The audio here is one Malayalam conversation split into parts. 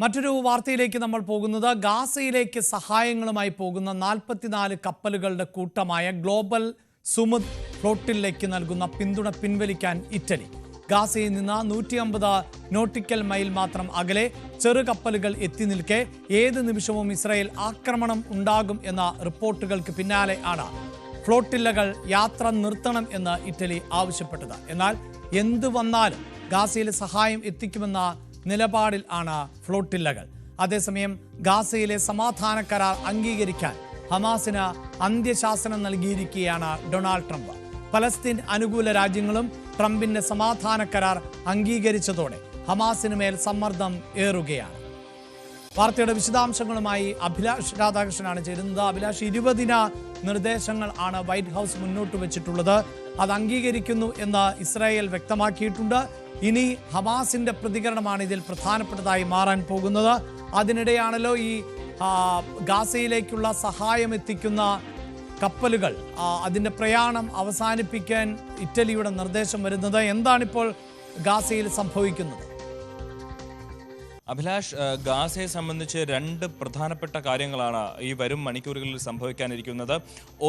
മറ്റൊരു വാർത്തയിലേക്ക് നമ്മൾ പോകുന്നത് ഗാസയിലേക്ക് സഹായങ്ങളുമായി പോകുന്ന നാൽപ്പത്തിനാല് കപ്പലുകളുടെ കൂട്ടമായ ഗ്ലോബൽ സുമുദ് ഫ്ലോട്ടിലേക്ക് നൽകുന്ന പിന്തുണ പിൻവലിക്കാൻ ഇറ്റലി. ഗാസയിൽ നിന്ന് നൂറ്റി അമ്പത് നോട്ടിക്കൽ മൈൽ മാത്രം അകലെ ചെറു കപ്പലുകൾ എത്തി നിൽക്കെ ഏത് നിമിഷവും ഇസ്രായേൽ ആക്രമണം ഉണ്ടാകും എന്ന റിപ്പോർട്ടുകൾക്ക് പിന്നാലെ ആണ് ഫ്ലോട്ടില്ലകൾ യാത്ര നിർത്തണം എന്ന് ഇറ്റലി ആവശ്യപ്പെട്ടത്. എന്നാൽ എന്തു വന്നാലും ഗാസയിൽ സഹായം എത്തിക്കുമെന്ന നിലപാടിൽ ആണ് ഫ്ലോട്ടില്ലകൾ. അതേസമയം ഗാസയിലെ സമാധാന കരാർ അംഗീകരിക്കാൻ ഹമാസിന് അന്ത്യശാസനം നൽകിയിരിക്കുകയാണ് ഡൊണാൾഡ് ട്രംപ്. പലസ്തീൻ അനുകൂല രാജ്യങ്ങളും ട്രംപിന്റെ സമാധാന കരാർ അംഗീകരിച്ചതോടെ ഹമാസിന് മേൽ സമ്മർദ്ദം ഏറുകയാണ്. വാർത്തയുടെ വിശദാംശങ്ങളുമായി അഭിലാഷ് രാധാകൃഷ്ണനാണ് ചേരുന്നത്. അഭിലാഷ് ഇരുപതിന നിർദ്ദേശങ്ങൾ ആണ് വൈറ്റ് ഹൗസ് മുന്നോട്ട് വെച്ചിട്ടുള്ളത്. അത് അംഗീകരിക്കുന്നു എന്ന് ഇസ്രായേൽ വ്യക്തമാക്കിയിട്ടുണ്ട്. ഇനി ഹമാസിന്റെ പ്രതികരണമാണ് ഇതിൽ പ്രധാനപ്പെട്ടതായി മാറാൻ പോകുന്നത്. അതിനിടെയാണല്ലോ ഈ ഗാസയിലേക്കുള്ള സഹായം എത്തിക്കുന്ന കപ്പലുകൾ അതിന്റെ പ്രയാണം അവസാനിപ്പിക്കാൻ ഇറ്റലിയുടെ നിർദ്ദേശം വരുന്നത്. എന്താണിപ്പോൾ ഗാസയിൽ സംഭവിക്കുന്നത്? അഭിലാഷ് ഗാസയെ സംബന്ധിച്ച് രണ്ട് പ്രധാനപ്പെട്ട കാര്യങ്ങളാണ് ഈ വരും മണിക്കൂറുകളിൽ സംഭവിക്കാനിരിക്കുന്നത്.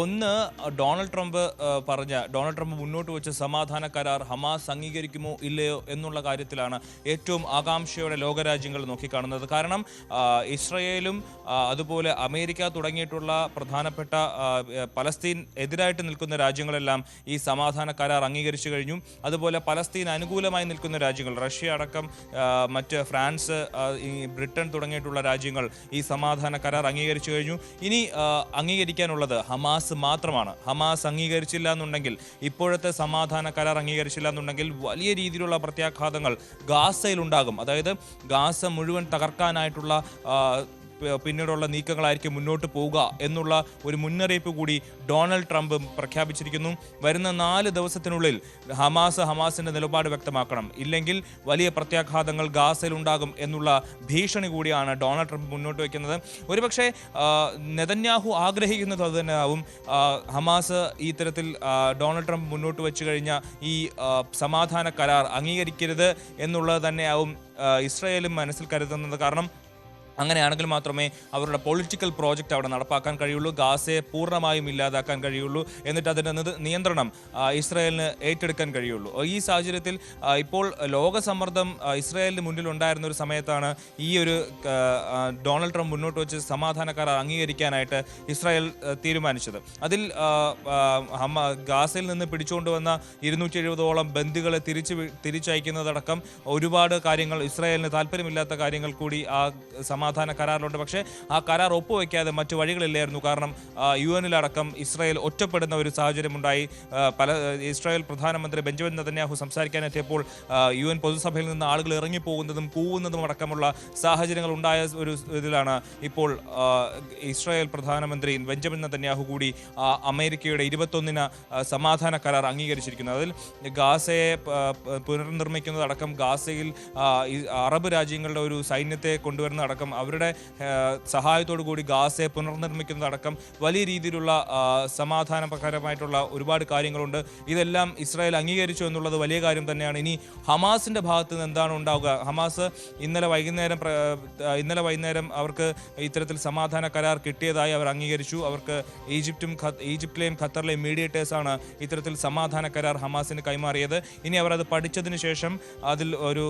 ഒന്ന് ഡൊണാൾഡ് ട്രംപ് പറഞ്ഞ ഡൊണാൾഡ് ട്രംപ് മുന്നോട്ട് വെച്ച സമാധാന കരാർ ഹമാസ് അംഗീകരിക്കുമോ ഇല്ലയോ എന്നുള്ള കാര്യത്തിലാണ് ഏറ്റവും ആകാംക്ഷയോടെ ലോകരാജ്യങ്ങൾ നോക്കിക്കാണുന്നത്. കാരണം ഇസ്രയേലും അതുപോലെ അമേരിക്ക തുടങ്ങിയിട്ടുള്ള പ്രധാനപ്പെട്ട പലസ്തീൻ എതിരായിട്ട് നിൽക്കുന്ന രാജ്യങ്ങളെല്ലാം ഈ സമാധാന കരാർ അംഗീകരിച്ചു കഴിഞ്ഞു. അതുപോലെ പലസ്തീൻ അനുകൂലമായി നിൽക്കുന്ന രാജ്യങ്ങൾ റഷ്യ അടക്കം മറ്റ് ഫ്രാൻസ് ബ്രിട്ടൻ തുടങ്ങിയിട്ടുള്ള രാജ്യങ്ങൾ ഈ സമാധാന കരാർ അംഗീകരിച്ചു കഴിഞ്ഞു. ഇനി അംഗീകരിക്കാനുള്ളത് ഹമാസ് മാത്രമാണ്. ഹമാസ് അംഗീകരിച്ചില്ല എന്നുണ്ടെങ്കിൽ ഇപ്പോഴത്തെ സമാധാന കരാർ അംഗീകരിച്ചില്ല എന്നുണ്ടെങ്കിൽ വലിയ രീതിയിലുള്ള പ്രത്യാഘാതങ്ങൾ ഗാസയിൽ ഉണ്ടാകും അതായത് ഗാസ മുഴുവൻ തകർക്കാനായിട്ടുള്ള പിന്നീടുള്ള നീക്കങ്ങളായിരിക്കും മുന്നോട്ട് പോവുക എന്നുള്ള ഒരു മുന്നറിയിപ്പ് കൂടി ഡൊണാൾഡ് ട്രംപ് പ്രഖ്യാപിച്ചിരിക്കുന്നു. വരുന്ന നാല് ദിവസത്തിനുള്ളിൽ ഹമാസ് ഹമാസിന്റെ നിലപാട് വ്യക്തമാക്കണം. ഇല്ലെങ്കിൽ വലിയ പ്രത്യാഘാതങ്ങൾ ഗാസയിൽ ഉണ്ടാകും എന്നുള്ള ഭീഷണി കൂടിയാണ് ഡൊണാൾഡ് ട്രംപ് മുന്നോട്ട് വയ്ക്കുന്നത്. ഒരുപക്ഷെ നെതന്യാഹു ആഗ്രഹിക്കുന്നത് അത് തന്നെയാവും. ഹമാസ് ഈ തരത്തിൽ ഡൊണാൾഡ് ട്രംപ് മുന്നോട്ട് വെച്ച് കഴിഞ്ഞ ഈ സമാധാന കരാർ അംഗീകരിക്കരുത് എന്നുള്ളത് തന്നെയാവും ഇസ്രായേലും മനസ്സിൽ കരുതുന്നത്. കാരണം അങ്ങനെയാണെങ്കിൽ മാത്രമേ അവരുടെ പൊളിറ്റിക്കൽ പ്രോജക്റ്റ് അവിടെ നടപ്പാക്കാൻ കഴിയുള്ളൂ ഗാസയെ പൂർണമായും ഇല്ലാതാക്കാൻ കഴിയുള്ളൂ എന്നിട്ട് അതിന്റെ നിയന്ത്രണം ഇസ്രായേലിന് ഏറ്റെടുക്കാൻ കഴിയുള്ളൂ. ഈ സാഹചര്യത്തിൽ ഇപ്പോൾ ലോകസമ്മർദ്ദം ഇസ്രായേലിന് മുന്നിൽ ഉണ്ടായിരുന്ന ഒരു സമയത്താണ് ഈ ഒരു ഡൊണാൾഡ് ട്രംപ് മുന്നോട്ട് വെച്ച് സമാധാന കരാർ അംഗീകരിക്കാനായിട്ട് ഇസ്രായേൽ തീരുമാനിച്ചത്. അതിൽ ഹമ ഗാസയിൽ നിന്ന് പിടിച്ചുകൊണ്ടുവന്ന ഇരുന്നൂറ്റി എഴുപതോളം ബന്ദികളെ തിരിച്ച് തിരിച്ചയക്കുന്നതടക്കം ഒരുപാട് കാര്യങ്ങൾ ഇസ്രായേലിന് താല്പര്യമില്ലാത്ത കാര്യങ്ങൾ കൂടി ആ സമാധാന കരാറിലുണ്ട്. പക്ഷേ ആ കരാർ ഒപ്പുവെക്കാതെ മറ്റു വഴികളില്ലായിരുന്നു. കാരണം യു എനിലടക്കം ഇസ്രായേൽ ഒറ്റപ്പെടുന്ന ഒരു സാഹചര്യമുണ്ടായി. പല ഇസ്രായേൽ പ്രധാനമന്ത്രി ബെഞ്ചമിൻ നതന്യാഹു സംസാരിക്കാനെത്തിയപ്പോൾ യു എൻ പൊതുസഭയിൽ നിന്ന് ആളുകൾ ഇറങ്ങിപ്പോകുന്നതും കൂവുന്നതും അടക്കമുള്ള സാഹചര്യങ്ങൾ ഉണ്ടായ ഒരു ഇതിലാണ് ഇപ്പോൾ ഇസ്രായേൽ പ്രധാനമന്ത്രി ബെഞ്ചമിൻ നതന്യാഹു കൂടി അമേരിക്കയുടെ ഇരുപത്തൊന്നിന് സമാധാന കരാർ അംഗീകരിച്ചിരിക്കുന്നത് അതിൽ ഗാസയെ പുനർനിർമ്മിക്കുന്നതടക്കം ഗാസയിൽ അറബ് രാജ്യങ്ങളുടെ ഒരു സൈന്യത്തെ കൊണ്ടുവരുന്നതടക്കം അവരുടെ ആ, സഹായത്തോടു കൂടി ഗാസയെ പുനർനിർമ്മിക്കുന്നതടക്കം വലിയ രീതിയിലുള്ള സമാധാനപരമായിട്ടുള്ള ഒരുപാട് കാര്യങ്ങളുണ്ട്. ഇതെല്ലാം ഇസ്രായേൽ അംഗീകരിച്ചു എന്നുള്ളത് വലിയ കാര്യം തന്നെയാണ്. ഇനി ഹമാസിന്റെ ഭാഗത്ത് നിന്ന് എന്താണ് ഉണ്ടാവുക? ഹമാസ് ഇന്നലെ വൈകുന്നേരം ഇന്നലെ വൈകുന്നേരം അവർക്ക് ഇത്തരത്തിൽ സമാധാന കരാർ കിട്ടിയതായി അവർ അംഗീകരിച്ചു. അവർക്ക് ഈജിപ്തും ഈജിപ്തിലെയും ഖത്തറിലെയും മീഡിയേറ്റേഴ്സാണ് ഇത്തരത്തിൽ സമാധാന കരാർ ഹമാസിന് കൈമാറിയത്. ഇനി അവർ അത് പഠിച്ചതിന് ശേഷം അതിൽ ഒരു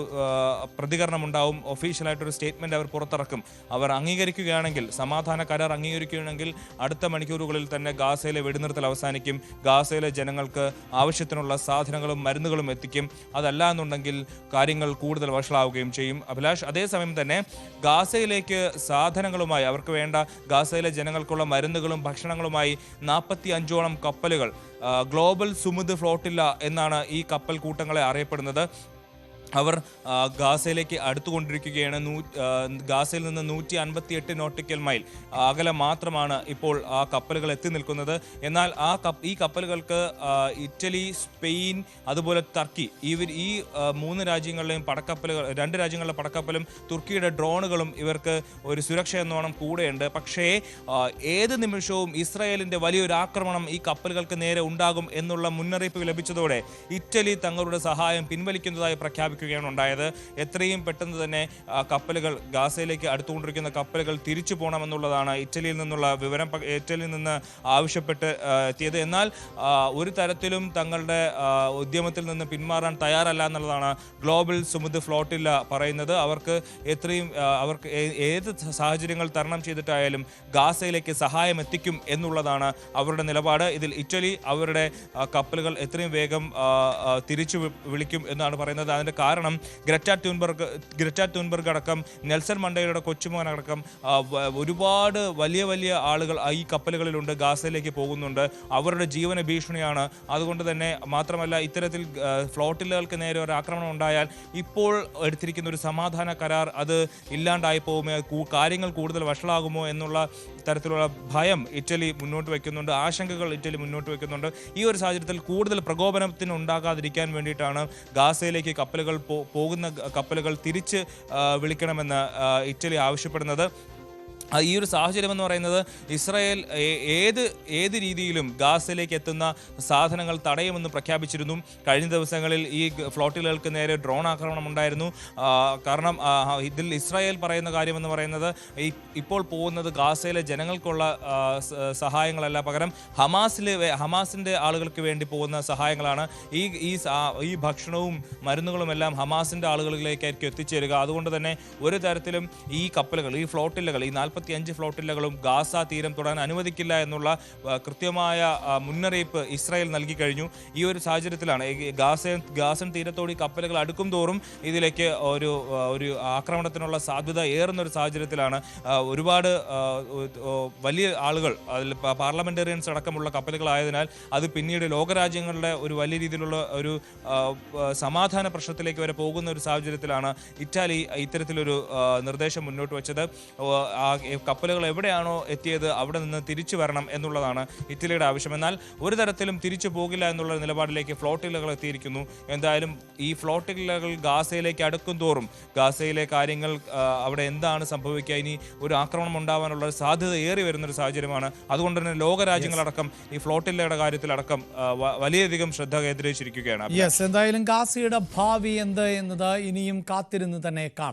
പ്രതികരണം ഉണ്ടാവും ഒഫീഷ്യലായിട്ടൊരു സ്റ്റേറ്റ്മെന്റ് അവർ പുറത്തിറക്കും. അവർ അംഗീകരിക്കുകയാണെങ്കിൽ സമാധാന കരാർ അംഗീകരിക്കുകയാണെങ്കിൽ അടുത്ത മണിക്കൂറുകളിൽ തന്നെ ഗാസയിലെ വെടിനിർത്തൽ അവസാനിക്കും. ഗാസയിലെ ജനങ്ങൾക്ക് ആവശ്യത്തിനുള്ള സാധനങ്ങളും മരുന്നുകളും എത്തിക്കും. അതല്ല എന്നുണ്ടെങ്കിൽ കാര്യങ്ങൾ കൂടുതൽ വഷളാവുകയും ചെയ്യും. അഭിലാഷ് അതേസമയം തന്നെ ഗാസയിലേക്ക് സാധനങ്ങളുമായി അവർക്ക് വേണ്ട ഗാസയിലെ ജനങ്ങൾക്കുള്ള മരുന്നുകളും ഭക്ഷണങ്ങളുമായി നാൽപ്പത്തി അഞ്ചോളം കപ്പലുകൾ ഗ്ലോബൽ സുമുദ് ഫ്ലോട്ടില്ല എന്നാണ് ഈ കപ്പൽ കൂട്ടങ്ങളെ അറിയപ്പെടുന്നത്. അവർ ഗാസയിലേക്ക് അടുത്തുകൊണ്ടിരിക്കുകയാണ്. നൂ ഗാസയിൽ നിന്ന് നൂറ്റി അൻപത്തി എട്ട് നോട്ടിക്കൽ മൈൽ. അകലെ മാത്രമാണ് ഇപ്പോൾ ആ കപ്പലുകൾ എത്തി നിൽക്കുന്നത്. എന്നാൽ ആ കപ്പ് ഈ കപ്പലുകൾക്ക് ഇറ്റലി സ്പെയിൻ അതുപോലെ ടർക്കി ഇവർ ഈ മൂന്ന് രാജ്യങ്ങളിലെയും പടക്കപ്പലുകൾ രണ്ട് രാജ്യങ്ങളിലെ പടക്കപ്പലും തുർക്കിയുടെ ഡ്രോണുകളും ഇവർക്ക് ഒരു സുരക്ഷ എന്നോണം കൂടെയുണ്ട്. പക്ഷേ ഏത് നിമിഷവും ഇസ്രായേലിന്റെ വലിയൊരു ആക്രമണം ഈ കപ്പലുകൾക്ക് നേരെ ഉണ്ടാകും എന്നുള്ള മുന്നറിയിപ്പ് ലഭിച്ചതോടെ ഇറ്റലി തങ്ങളുടെ സഹായം പിൻവലിക്കുന്നതായി പ്രഖ്യാപിക്കുന്നു വെക്കുകയാണ് ഉണ്ടായത്. എത്രയും പെട്ടെന്ന് തന്നെ കപ്പലുകൾ ഗാസയിലേക്ക് അടുത്തുകൊണ്ടിരിക്കുന്ന കപ്പലുകൾ തിരിച്ചു പോകണമെന്നുള്ളതാണ് ഇറ്റലിയിൽ നിന്നുള്ള വിവരം ഇറ്റലിയിൽ നിന്ന് ആവശ്യപ്പെട്ട് എത്തിയത്. എന്നാൽ ഒരു തരത്തിലും തങ്ങളുടെ ഉദ്യമത്തിൽ നിന്ന് പിന്മാറാൻ തയ്യാറല്ല എന്നുള്ളതാണ് ഗ്ലോബൽ സുമുദ് ഫ്ലോട്ടില്ല പറയുന്നത്. അവർക്ക് എത്രയും അവർക്ക് ഏത് സാഹചര്യങ്ങൾ തരണം ചെയ്തിട്ടായാലും ഗാസയിലേക്ക് സഹായം എത്തിക്കും എന്നുള്ളതാണ് അവരുടെ നിലപാട്. ഇതിൽ ഇറ്റലി അവരുടെ കപ്പലുകൾ എത്രയും വേഗം തിരിച്ചു വിളിക്കും എന്നാണ് പറയുന്നത്. അതിന്റെ കാരണം ഗ്രറ്റ ട്യൂൻബർഗ് ഗ്രറ്റ ട്യൂൻബർഗ് അടക്കം നെൽസൺ മണ്ടേലയുടെ കൊച്ചുമോൻ അടക്കം ഒരുപാട് വലിയ വലിയ ആളുകൾ ഈ കപ്പലുകളിലുണ്ട് ഗാസയിലേക്ക് പോകുന്നുണ്ട്. അവരുടെ ജീവന ഭീഷണിയാണ്. അതുകൊണ്ട് തന്നെ മാത്രമല്ല ഇത്തരത്തിൽ ഫ്ലോട്ടിലുകൾക്ക് നേരെ ഒരു ആക്രമണം ഉണ്ടായാൽ ഇപ്പോൾ എടുത്തിരിക്കുന്ന ഒരു സമാധാന കരാർ അത് ഇല്ലാണ്ടായി പോകുമോ? കാര്യങ്ങൾ കൂടുതൽ വഷളാകുമോ എന്നുള്ള തരത്തിലുള്ള ഭയം ഇറ്റലി മുന്നോട്ട് വയ്ക്കുന്നുണ്ട് ആശങ്കകൾ ഇറ്റലി മുന്നോട്ട് വയ്ക്കുന്നുണ്ട് ഈ ഒരു സാഹചര്യത്തിൽ കൂടുതൽ പ്രകോപനത്തിന് ഉണ്ടാകാതിരിക്കാൻ വേണ്ടിയിട്ടാണ് ഗാസയിലേക്ക് കപ്പലുകൾ പോകുന്ന കപ്പലുകൾ തിരിച്ച് വിളിക്കണമെന്ന് ഇറ്റലി ആവശ്യപ്പെടുന്നത്. ഈ ഒരു സാഹചര്യം എന്ന് പറയുന്നത് ഇസ്രായേൽ ഏത് ഏത് രീതിയിലും ഗാസയിലേക്ക് എത്തുന്ന സാധനങ്ങൾ തടയുമെന്ന് പ്രഖ്യാപിച്ചിരുന്നു. കഴിഞ്ഞ ദിവസങ്ങളിൽ ഈ ഫ്ലോട്ടിലുകൾക്ക് നേരെ ഡ്രോൺ ആക്രമണം ഉണ്ടായിരുന്നു. കാരണം ഇതിൽ ഇസ്രായേൽ പറയുന്ന കാര്യമെന്ന് പറയുന്നത് ഇപ്പോൾ പോകുന്നത് ഗാസയിലെ ജനങ്ങൾക്കുള്ള സഹായങ്ങളല്ല. പകരം ഹമാസിലെ ഹമാസിന്റെ ആളുകൾക്ക് വേണ്ടി പോകുന്ന സഹായങ്ങളാണ്. ഈ ഈ ഈ ഭക്ഷണവും മരുന്നുകളുമെല്ലാം ഹമാസിന്റെ ആളുകളിലേക്കായിരിക്കും എത്തിച്ചേരുക. അതുകൊണ്ട് തന്നെ ഒരു തരത്തിലും ഈ കപ്പലുകൾ ഈ ഫ്ലോട്ടിലുകൾ ഈ നാൽപ്പത്തി അഞ്ച് ഫ്ലോട്ടില്ലകളും ഗാസ തീരം തൊടാൻ അനുവദിക്കില്ല എന്നുള്ള കൃത്യമായ മുന്നറിയിപ്പ് ഇസ്രായേൽ നൽകി കഴിഞ്ഞു. ഈ ഒരു സാഹചര്യത്തിലാണ് ഗാസ ഗാസൻ തീരത്തോടി കപ്പലുകൾ അടുക്കും തോറും ഇതിലേക്ക് ഒരു ഒരു ആക്രമണത്തിനുള്ള സാധ്യത ഏറുന്ന ഒരു സാഹചര്യത്തിലാണ് ഒരുപാട് വലിയ ആളുകൾ അതിൽ പാർലമെന്റേറിയൻസ് അടക്കമുള്ള കപ്പലുകളായതിനാൽ അത് പിന്നീട് ലോകരാജ്യങ്ങളുടെ ഒരു വലിയ രീതിയിലുള്ള ഒരു സമാധാന പ്രശ്നത്തിലേക്ക് വരെ പോകുന്ന ഒരു സാഹചര്യത്തിലാണ് ഇറ്റാലി ഇത്തരത്തിലൊരു നിർദ്ദേശം മുന്നോട്ട് വെച്ചത്. കപ്പലുകൾ എവിടെയാണോ എത്തിയത് അവിടെ നിന്ന് തിരിച്ചു വരണം എന്നുള്ളതാണ് ഇറ്റലിയുടെ ആവശ്യം. എന്നാൽ ഒരു തരത്തിലും തിരിച്ചു പോകില്ല എന്നുള്ള നിലപാടിലേക്ക് ഫ്ലോട്ടിലകൾ എത്തിയിരിക്കുന്നു. എന്തായാലും ഈ ഫ്ലോട്ടിലകൾ ഗാസയിലേക്ക് അടുക്കും തോറും ഗാസയിലെ കാര്യങ്ങൾ അവിടെ എന്താണ് സംഭവിക്കുക? ഇനി ഒരു ആക്രമണം ഉണ്ടാവാനുള്ള സാധ്യത ഏറി വരുന്നൊരു സാഹചര്യമാണ്. അതുകൊണ്ട് തന്നെ ലോകരാജ്യങ്ങളടക്കം ഈ ഫ്ലോട്ടിലയുടെ കാര്യത്തിലടക്കം വലിയധികം ശ്രദ്ധ കേന്ദ്രീകരിച്ചിരിക്കുകയാണ്. യെസ് എന്തായാലും ഗാസയുടെ ഭാവി എന്ത് എന്നത് ഇനിയും കാത്തിരുന്ന് തന്നെ കാണാം.